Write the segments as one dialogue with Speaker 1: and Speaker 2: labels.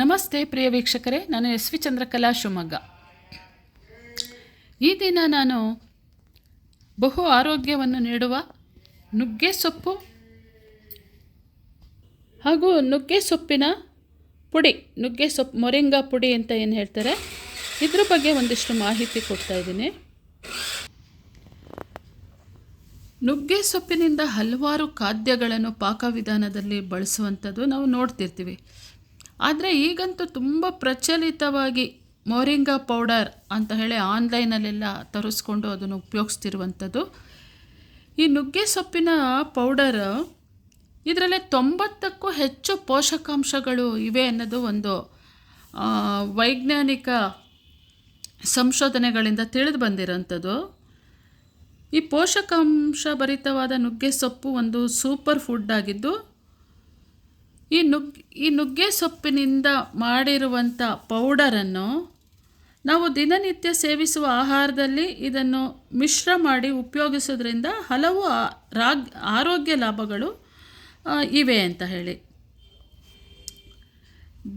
Speaker 1: ನಮಸ್ತೆ ಪ್ರಿಯ ವೀಕ್ಷಕರೇ, ನಾನು ಎಸ್ ವಿ ಚಂದ್ರಕಲಾ ಶಿವಮೊಗ್ಗ. ಈ ದಿನ ನಾನು ಬಹು ಆರೋಗ್ಯವನ್ನು ನೀಡುವ ನುಗ್ಗೆ ಸೊಪ್ಪು ಹಾಗೂ ನುಗ್ಗೆ ಸೊಪ್ಪಿನ ಪುಡಿ, ನುಗ್ಗೆ ಸೊಪ್ಪು ಮೊರಿಂಗಾ ಪುಡಿ ಅಂತ ಏನು ಹೇಳ್ತಾರೆ, ಇದ್ರ ಬಗ್ಗೆ ಒಂದಿಷ್ಟು ಮಾಹಿತಿ ಕೊಡ್ತಾ ಇದ್ದೀನಿ. ನುಗ್ಗೆ ಸೊಪ್ಪಿನಿಂದ ಹಲವಾರು ಖಾದ್ಯಗಳನ್ನು ಪಾಕವಿಧಾನದಲ್ಲಿ ಬಳಸುವಂಥದ್ದು ನಾವು ನೋಡ್ತಿರ್ತೀವಿ. ಆದರೆ ಈಗಂತೂ ತುಂಬ ಪ್ರಚಲಿತವಾಗಿ ಮೋರಿಂಗಾ ಪೌಡರ್ ಅಂತ ಹೇಳಿ ಆನ್ಲೈನಲ್ಲೆಲ್ಲ ತರಿಸ್ಕೊಂಡು ಅದನ್ನು ಉಪಯೋಗಿಸ್ತಿರುವಂಥದ್ದು. ಈ ನುಗ್ಗೆ ಸೊಪ್ಪಿನ ಪೌಡರ್ ಇದರಲ್ಲಿ ತೊಂಬತ್ತಕ್ಕೂ ಹೆಚ್ಚು ಪೋಷಕಾಂಶಗಳು ಇವೆ ಅನ್ನೋದು ಒಂದು ವೈಜ್ಞಾನಿಕ ಸಂಶೋಧನೆಗಳಿಂದ ತಿಳಿದು ಬಂದಿರೋಂಥದ್ದು. ಈ ಪೋಷಕಾಂಶ ಭರಿತವಾದ ನುಗ್ಗೆ ಸೊಪ್ಪು ಒಂದು ಸೂಪರ್ ಫುಡ್ ಆಗಿದ್ದು ಈ ನುಗ್, ಈ ನುಗ್ಗೆ ಸೊಪ್ಪಿನಿಂದ ಮಾಡಿರುವಂಥ ಪೌಡರನ್ನು ನಾವು ದಿನನಿತ್ಯ ಸೇವಿಸುವ ಆಹಾರದಲ್ಲಿ ಇದನ್ನು ಮಿಶ್ರ ಮಾಡಿ ಉಪಯೋಗಿಸೋದ್ರಿಂದ ಹಲವು ರಾಗ್, ಆರೋಗ್ಯ ಲಾಭಗಳು ಇವೆ ಅಂತ ಹೇಳಿ.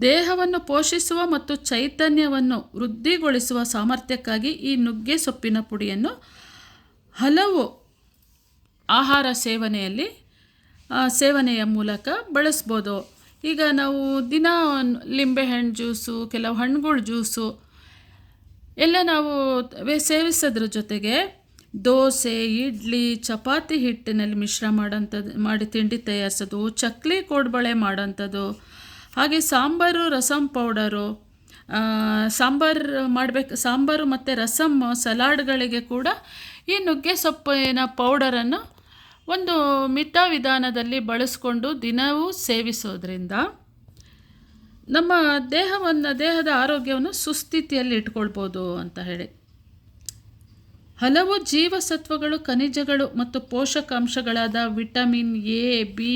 Speaker 1: ದೇಹವನ್ನು ಪೋಷಿಸುವ ಮತ್ತು ಚೈತನ್ಯವನ್ನು ವೃದ್ಧಿಗೊಳಿಸುವ ಸಾಮರ್ಥ್ಯಕ್ಕಾಗಿ ಈ ನುಗ್ಗೆ ಸೊಪ್ಪಿನ ಪುಡಿಯನ್ನು ಹಲವು ಆಹಾರ ಸೇವನೆಯಲ್ಲಿ ಸೇವನೆಯ ಮೂಲಕ ಬಳಸ್ಬೋದು. ಈಗ ನಾವು ದಿನ ಲಿಂಬೆಹಣ್ಣು ಜ್ಯೂಸು, ಕೆಲವು ಹಣ್ಣುಗಳ ಜ್ಯೂಸು, ಎಲ್ಲ ನಾವು ಸೇವಿಸೋದ್ರ ಜೊತೆಗೆ ದೋಸೆ, ಇಡ್ಲಿ, ಚಪಾತಿ ಹಿಟ್ಟಿನಲ್ಲಿ ಮಿಶ್ರ ಮಾಡೋಂಥದ್ದು ಮಾಡಿ ತಿಂಡಿ ತಯಾರಿಸೋದು, ಚಕ್ಲಿ ಕೋಡ್ಬಳೆ ಮಾಡೋಂಥದ್ದು ಹಾಗೆ ಸಾಂಬಾರು ರಸಮ್ ಪೌಡರು ಸಾಂಬಾರು ಮಾಡಬೇಕು, ಸಾಂಬಾರು ಮತ್ತು ರಸಮ್ ಸಲಾಡ್ಗಳಿಗೆ ಕೂಡ ಈ ನುಗ್ಗೆ ಸೊಪ್ಪಿನ ಪೌಡರನ್ನು ಒಂದು ಮಿತ ವಿಧಾನದಲ್ಲಿ ಬಳಸಿಕೊಂಡು ದಿನವೂ ಸೇವಿಸೋದ್ರಿಂದ ನಮ್ಮ ದೇಹವನ್ನು, ದೇಹದ ಆರೋಗ್ಯವನ್ನು ಸುಸ್ಥಿತಿಯಲ್ಲಿ ಇಟ್ಕೊಳ್ಬೋದು ಅಂತ ಹೇಳಿ. ಹಲವು ಜೀವಸತ್ವಗಳು, ಖನಿಜಗಳು ಮತ್ತು ಪೋಷಕಾಂಶಗಳಾದ vitamin A, B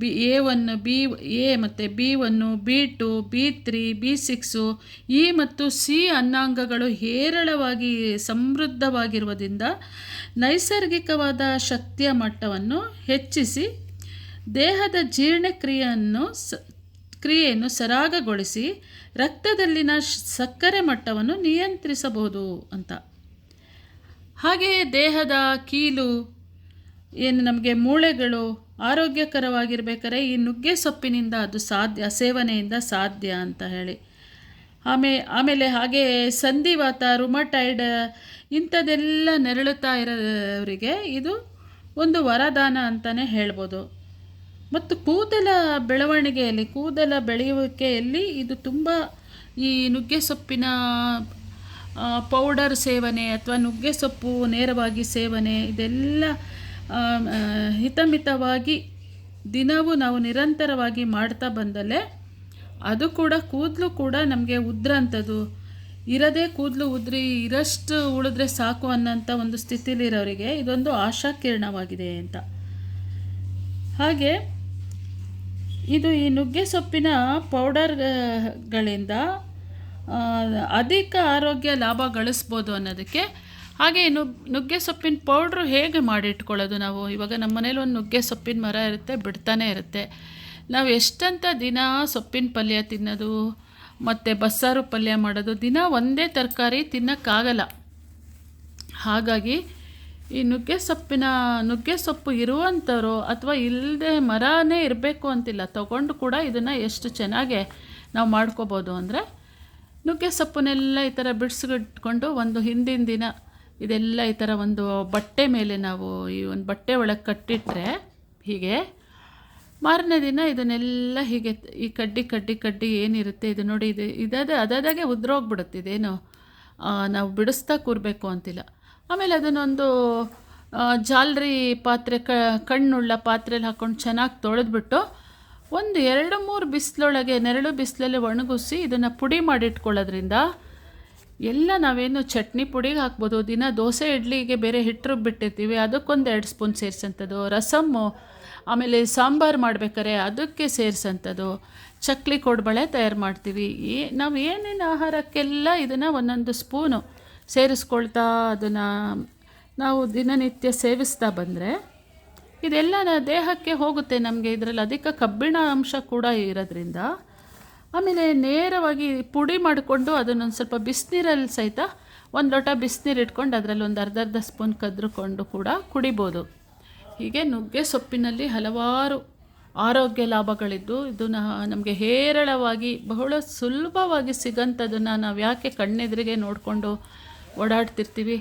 Speaker 1: B A one B, A ಮತ್ತು B one B two, B three B six E ಮತ್ತು ಸಿ ಅನ್ನಾಂಗಗಳು ಹೇರಳವಾಗಿ ಸಮೃದ್ಧವಾಗಿರುವುದರಿಂದ ನೈಸರ್ಗಿಕವಾದ ಶಕ್ತಿಯ ಮಟ್ಟವನ್ನು ಹೆಚ್ಚಿಸಿ ದೇಹದ ಜೀರ್ಣಕ್ರಿಯೆಯನ್ನು ಸ, ಕ್ರಿಯೆಯನ್ನು ಸರಾಗಗೊಳಿಸಿ ರಕ್ತದಲ್ಲಿನ ಸಕ್ಕರೆ ಮಟ್ಟವನ್ನು ನಿಯಂತ್ರಿಸಬಹುದು ಅಂತ. ಹಾಗೆಯೇ ದೇಹದ ಕೀಲು, ಏನು ನಮಗೆ ಮೂಳೆಗಳು ಆರೋಗ್ಯಕರವಾಗಿರ್ಬೇಕಾದ್ರೆ ಈ ನುಗ್ಗೆ ಸೊಪ್ಪಿನಿಂದ ಅದು ಸಾಧ್ಯ, ಸೇವನೆಯಿಂದ ಸಾಧ್ಯ ಅಂತ ಹೇಳಿ. ಆಮೇ, ಆಮೇಲೆ ಹಾಗೆ ಸಂಧಿವಾತ, ರುಮಟೈಡ್ ಇಂಥದ್ದೆಲ್ಲ ನೆರಳುತ್ತಾ ಇರೋರಿಗೆ ಇದು ಒಂದು ವರದಾನ ಅಂತಲೇ ಹೇಳ್ಬೋದು. ಮತ್ತು ಕೂದಲ ಬೆಳವಣಿಗೆಯಲ್ಲಿ, ಕೂದಲ ಬೆಳೆಯುವಿಕೆಯಲ್ಲಿ ಇದು ತುಂಬ ಈ ನುಗ್ಗೆ ಸೊಪ್ಪಿನ ಪೌಡರ್ ಸೇವನೆ ಅಥವಾ ನುಗ್ಗೆ ಸೊಪ್ಪು ನೇರವಾಗಿ ಸೇವನೆ ಇದೆಲ್ಲ ಹಿತಮಿತವಾಗಿ ದಿನವೂ ನಾವು ನಿರಂತರವಾಗಿ ಮಾಡ್ತಾ ಬಂದಲೇ, ಅದು ಕೂಡ ಕೂದಲು ಕೂಡ ನಮಗೆ ಉದ್ರಂಥದ್ದು ಇರದೇ ಕೂದಲು ಉದ್ರಿ, ಇರಷ್ಟು ಉಳಿದ್ರೆ ಸಾಕು ಅನ್ನೋಂಥ ಒಂದು ಸ್ಥಿತಿಲಿರೋರಿಗೆ ಇದೊಂದು ಆಶಾಕಿರಣವಾಗಿದೆ ಅಂತ. ಹಾಗೆ, ಇದು ಈ ನುಗ್ಗೆ ಸೊಪ್ಪಿನ ಪೌಡರ್ಗಳಿಂದ ಅಧಿಕ ಆರೋಗ್ಯ ಲಾಭ ಗಳಿಸ್ಬೋದು ಅನ್ನೋದಕ್ಕೆ ಹಾಗೆ ನುಗ್, ನುಗ್ಗೆ ಸೊಪ್ಪಿನ ಪೌಡ್ರು ಹೇಗೆ ಮಾಡಿಟ್ಕೊಳ್ಳೋದು ನಾವು? ಇವಾಗ ನಮ್ಮ ಮನೇಲಿ ಒಂದು ನುಗ್ಗೆ ಸೊಪ್ಪಿನ ಮರ ಇರುತ್ತೆ, ಬಿಡ್ತಾನೆ ಇರುತ್ತೆ. ನಾವು ಎಷ್ಟಂತ ದಿನ ಸೊಪ್ಪಿನ ಪಲ್ಯ ತಿನ್ನೋದು, ಮತ್ತು ಬಸ್ಸಾರು ಪಲ್ಯ ಮಾಡೋದು, ದಿನ ಒಂದೇ ತರಕಾರಿ ತಿನ್ನೋಕ್ಕಾಗಲ್ಲ. ಹಾಗಾಗಿ ಈ ನುಗ್ಗೆ ಸೊಪ್ಪಿನ, ನುಗ್ಗೆ ಸೊಪ್ಪು ಇರುವಂಥವ್ರು ಅಥವಾ ಇಲ್ಲದೆ ಮರನೇ ಇರಬೇಕು ಅಂತಿಲ್ಲ, ತಗೊಂಡು ಕೂಡ ಇದನ್ನು ಎಷ್ಟು ಚೆನ್ನಾಗೆ ನಾವು ಮಾಡ್ಕೋಬೋದು ಅಂದರೆ, ನುಗ್ಗೆ ಸೊಪ್ಪನ್ನೆಲ್ಲ ಈ ಥರ ಬಿಡಿಸ್ಗಿಟ್ಕೊಂಡು ಒಂದು ಹಿಂದಿನ ದಿನ ಇದೆಲ್ಲ ಈ ಥರ ಒಂದು ಬಟ್ಟೆ ಮೇಲೆ ನಾವು ಈ ಒಂದು ಬಟ್ಟೆ ಒಳಗೆ ಕಟ್ಟಿಟ್ರೆ ಹೀಗೆ. ಮಾರನೇ ದಿನ ಇದನ್ನೆಲ್ಲ ಹೀಗೆ ಈ ಕಡ್ಡಿ ಕಡ್ಡಿ ಕಡ್ಡಿ ಏನಿರುತ್ತೆ ಇದು ನೋಡಿ, ಇದು ಇದಾದ, ಅದಾದಾಗೆ ಉದ್ರೋಗ್ಬಿಡುತ್ತೆ ಇದೇನು? ನಾವು ಬಿಡಿಸ್ತಾ ಕೂರಬೇಕು ಅಂತಿಲ್ಲ. ಆಮೇಲೆ ಅದನ್ನೊಂದು ಜಾಲ್ರಿ ಪಾತ್ರೆ, ಕ, ಕಣ್ಣುಳ್ಳ ಪಾತ್ರೆಯಲ್ಲಿ ಹಾಕ್ಕೊಂಡು ಚೆನ್ನಾಗಿ ತೊಳೆದ್ಬಿಟ್ಟು ಒಂದು ಎರಡು ಮೂರು ಬಿಸಿಲೊಳಗೆ ನೆರಳು ಬಿಸಿಲಲ್ಲಿ ಒಣಗಿಸಿ ಇದನ್ನು ಪುಡಿ ಮಾಡಿಟ್ಕೊಳ್ಳೋದ್ರಿಂದ ಎಲ್ಲ ನಾವೇನು ಚಟ್ನಿ ಪುಡಿಗೆ ಹಾಕ್ಬೋದು, ದಿನ ದೋಸೆ, ಇಡ್ಲಿಗೆ ಬೇರೆ ಹಿಟ್ಟು ರುಬ್ಬಿಟ್ಟಿರ್ತೀವಿ ಅದಕ್ಕೊಂದು ಎರಡು ಸ್ಪೂನ್ ಸೇರಿಸಂಥದ್ದು ರಸಮ್ಮು ಆಮೇಲೆ ಸಾಂಬಾರು ಮಾಡ್ಬೇಕಾರೆ ಅದಕ್ಕೆ ಸೇರಿಸಂಥದ್ದು, ಚಕ್ಲಿ ಕೊಡ್ಬಳೆ ತಯಾರು ಮಾಡ್ತೀವಿ. ಏ, ನಾವು ಏನೇನು ಆಹಾರಕ್ಕೆಲ್ಲ ಇದನ್ನು ಒಂದೊಂದು ಸ್ಪೂನು ಸೇರಿಸ್ಕೊಳ್ತಾ ಅದನ್ನು ನಾವು ದಿನನಿತ್ಯ ಸೇವಿಸ್ತಾ ಬಂದರೆ ಇದೆಲ್ಲ ದೇಹಕ್ಕೆ ಹೋಗುತ್ತೆ ನಮಗೆ, ಇದರಲ್ಲಿ ಅಧಿಕ ಕಬ್ಬಿಣ ಅಂಶ ಕೂಡ ಇರೋದ್ರಿಂದ ಆಮೇಲೆ ನೇರವಾಗಿ ಪುಡಿ ಮಾಡಿಕೊಂಡು ಅದನ್ನೊಂದು ಸ್ವಲ್ಪ ಬಿಸಿನೀರಲ್ಲಿ ಸಹಿತ ಒಂದು ಲೋಟ ಬಿಸಿನೀರು ಇಟ್ಕೊಂಡು ಅದರಲ್ಲಿ ಒಂದು ಅರ್ಧ ಅರ್ಧ ಸ್ಪೂನ್ ಕದ್ರುಕೊಂಡು ಕೂಡ ಕುಡಿಬೋದು. ಹೀಗೆ ನುಗ್ಗೆ ಸೊಪ್ಪಿನಲ್ಲಿ ಹಲವಾರು ಆರೋಗ್ಯ ಲಾಭಗಳಿದ್ದು ಇದು ನಮಗೆ ಹೇರಳವಾಗಿ ಬಹಳ ಸುಲಭವಾಗಿ ಸಿಗೋಂಥದ್ದನ್ನು ನಾವು ಯಾಕೆ ಕಣ್ಣೆದುರಿಗೆ ನೋಡಿಕೊಂಡು ಓಡಾಡ್ತಿರ್ತೀವಿ?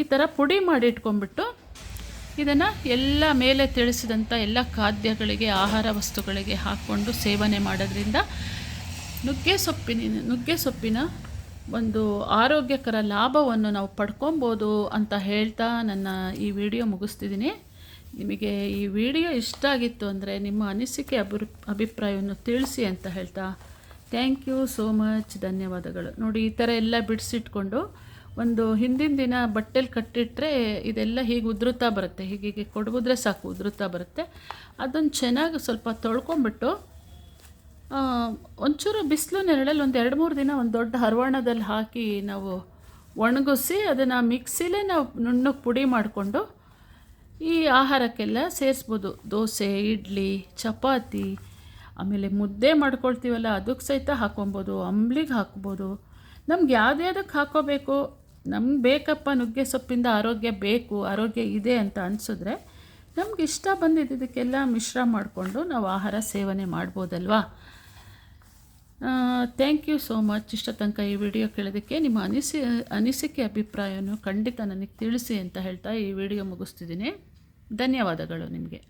Speaker 1: ಈ ಥರ ಪುಡಿ ಮಾಡಿ ಇಟ್ಕೊಂಡ್ಬಿಟ್ಟು ಇದನ್ನು ಎಲ್ಲ ಮೇಲೆ ತಿಳಿಸಿದಂಥ ಎಲ್ಲ ಖಾದ್ಯಗಳಿಗೆ, ಆಹಾರ ವಸ್ತುಗಳಿಗೆ ಹಾಕ್ಕೊಂಡು ಸೇವನೆ ಮಾಡೋದ್ರಿಂದ ನುಗ್ಗೆ ಸೊಪ್ಪಿನ ನುಗ್ಗೆ ಸೊಪ್ಪಿನ ಒಂದು ಆರೋಗ್ಯಕರ ಲಾಭವನ್ನು ನಾವು ಪಡ್ಕೊಬೋದು ಅಂತ ಹೇಳ್ತಾ ನನ್ನ ಈ ವಿಡಿಯೋ ಮುಗಿಸ್ತಿದ್ದೀನಿ. ನಿಮಗೆ ಈ ವಿಡಿಯೋ ಇಷ್ಟ ಆಗಿತ್ತು ಅಂದರೆ ನಿಮ್ಮ ಅನಿಸಿಕೆ ಅಭಿ ಅಭಿಪ್ರಾಯವನ್ನು ತಿಳಿಸಿ ಅಂತ ಹೇಳ್ತಾ ಥ್ಯಾಂಕ್ ಯು ಸೋ ಮಚ್. ಧನ್ಯವಾದಗಳು. ನೋಡಿ, ಈ ಥರ ಎಲ್ಲ ಬಿಡಿಸಿಟ್ಕೊಂಡು ಒಂದು ಹಿಂದಿನ ದಿನ ಬಟ್ಟೆಲಿ ಕಟ್ಟಿಟ್ರೆ ಇದೆಲ್ಲ ಹೀಗೆ ಉದುರುತ್ತಾ ಬರುತ್ತೆ. ಹೀಗೆ ಹೀಗೆ ಕೊಡಗಿದ್ರೆ ಸಾಕು ಉದುರುತ್ತಾ ಬರುತ್ತೆ. ಅದನ್ನು ಚೆನ್ನಾಗಿ ಸ್ವಲ್ಪ ತೊಳ್ಕೊಂಬಿಟ್ಟು ಒಂಚೂರು ಬಿಸಿಲು ನೆರಳಲ್ಲಿ ಒಂದು ಎರಡು ಮೂರು ದಿನ ಒಂದು ದೊಡ್ಡ ಹರವಾಣದಲ್ಲಿ ಹಾಕಿ ನಾವು ಒಣಗಿಸಿ ಅದನ್ನು ಮಿಕ್ಸಿಲೇ ನಾವು ನುಣ್ಣಗೆ ಪುಡಿ ಮಾಡಿಕೊಂಡು ಈ ಆಹಾರಕ್ಕೆಲ್ಲ ಸೇರಿಸ್ಬೋದು. ದೋಸೆ, ಇಡ್ಲಿ, ಚಪಾತಿ, ಆಮೇಲೆ ಮುದ್ದೆ ಮಾಡ್ಕೊಳ್ತೀವಲ್ಲ ಅದಕ್ಕೆ ಸಹಿತ ಹಾಕ್ಕೊಬೋದು ಅಂಬ್ಲಿಗೆ ಹಾಕ್ಬೋದು. ನಮ್ಗೆ ಅದಕ್ಕೆ ಹಾಕೋಬೇಕು? ನಮ್ಗೆ ಬೇಕಪ್ಪ ನುಗ್ಗೆ ಸೊಪ್ಪಿಂದ ಆರೋಗ್ಯ ಬೇಕು, ಆರೋಗ್ಯ ಇದೆ ಅಂತ ಅನಿಸಿದ್ರೆ ನಮ್ಗೆ ಇಷ್ಟ ಬಂದಿದ್ದಕ್ಕೆಲ್ಲ ಮಿಶ್ರ ಮಾಡಿಕೊಂಡು ನಾವು ಆಹಾರ ಸೇವನೆ ಮಾಡ್ಬೋದಲ್ವಾ? ಥ್ಯಾಂಕ್ ಯು ಸೋ ಮಚ್ ಇಷ್ಟ ತನಕ ಈ ವಿಡಿಯೋ ಕೇಳೋದಕ್ಕೆ ನಿಮ್ಮ ಅನಿಸಿ, ಅನಿಸಿಕೆ ಅಭಿಪ್ರಾಯವನ್ನು ಖಂಡಿತ ನನಗೆ ತಿಳಿಸಿ ಅಂತ ಹೇಳ್ತಾ ಈ ವಿಡಿಯೋ ಮುಗಿಸ್ತಿದ್ದೀನಿ. ಧನ್ಯವಾದಗಳು ನಿಮಗೆ.